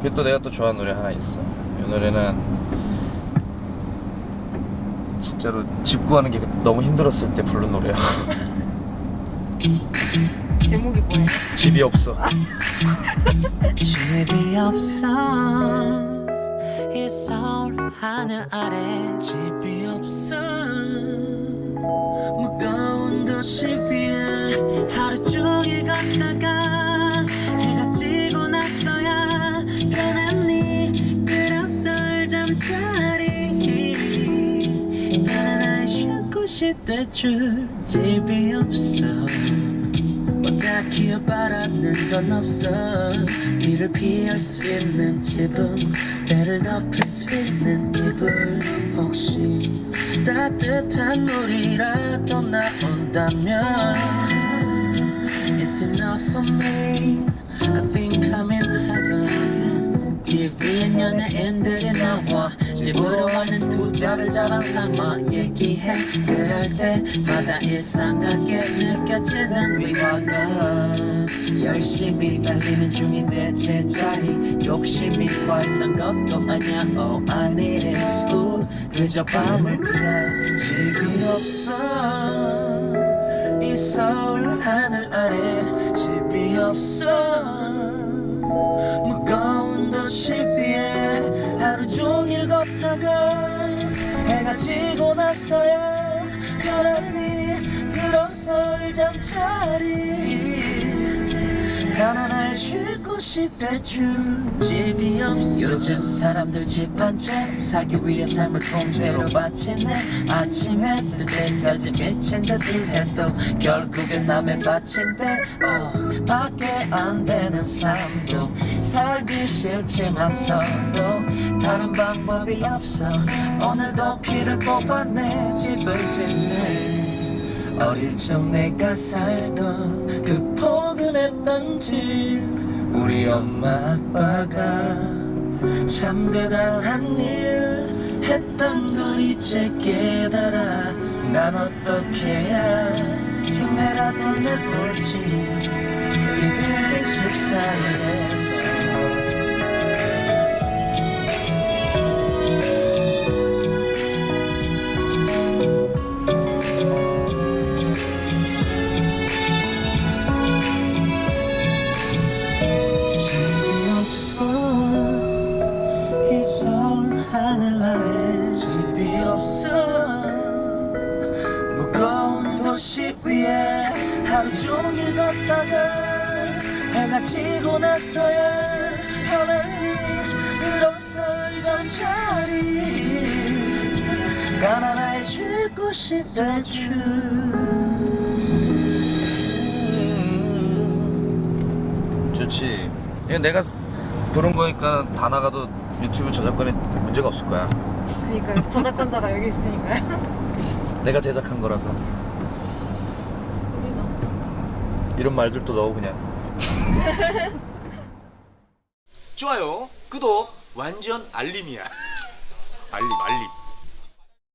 그게 또 내가 또 좋아하는 노래 하나 있어. 이 노래는 진짜로 집 구하는 게 너무 힘들었을 때 부른 노래야. 제목이 뭐예요? 집이 없어. 집이 없어 이 서울 하늘 아래 집이 없어 자리 편안하게 쉴 곳이 돼줄 집이 없어 뭔가 기어 바라는 건 없어 이를 피할 수 있는 지붕 배를 덮을 수 있는 이불 혹시 따뜻한 물이라도 나온다면 It's enough for me I think I'm in heaven 길 위에 연예인들이 나와 집으로 오는 투자를 자랑 삼아 얘기해. 그럴 때마다 이상하게 느껴지는 위화감 열심히 달리는 중인데 제자리. 욕심이 와있던 것도 아냐 Oh I need is 우 그저 밤을 피해. 집이 없어. 이 서울 하늘 아래 집이 없어. 무거운 도시 지고 나서야 편안히 들어설 잠자리 편안하게 쉴 곳이 돼줄 집이 없어 요즘 사람들 집한채 사기 위해 삶을 통째로 바치네. 아침에 뜰 때까지 미친 듯 일해도 결국엔 남의 받침대. 어, 밖에 안 되는 삶도 살기 싫지만서도 다른 방법이 없어. 오늘도 피를 뽑아내 집을 짓네 어릴 적 내가 살던 그 포근했던 집? 우리 엄마 아빠가 참 대단한 일 했던 걸 이제 깨달아. 난 어떻게 해야 힘내라도 내볼지. 이 빌딩 숲 사이에 하루 종일 걷다가 해가 지고 나서야 편안히 들어설 잠자리 쉴 곳이 돼줄 좋지. 이거 내가 부른 거니까 다 나가도 유튜브 저작권에 문제가 없을 거야. 그러니까 저작권자가 여기 있으니까요. 내가 제작한 거라서 이런 말들도 넣어 그냥. 좋아요, 구독, 완전 알림이야. 알림, 알림.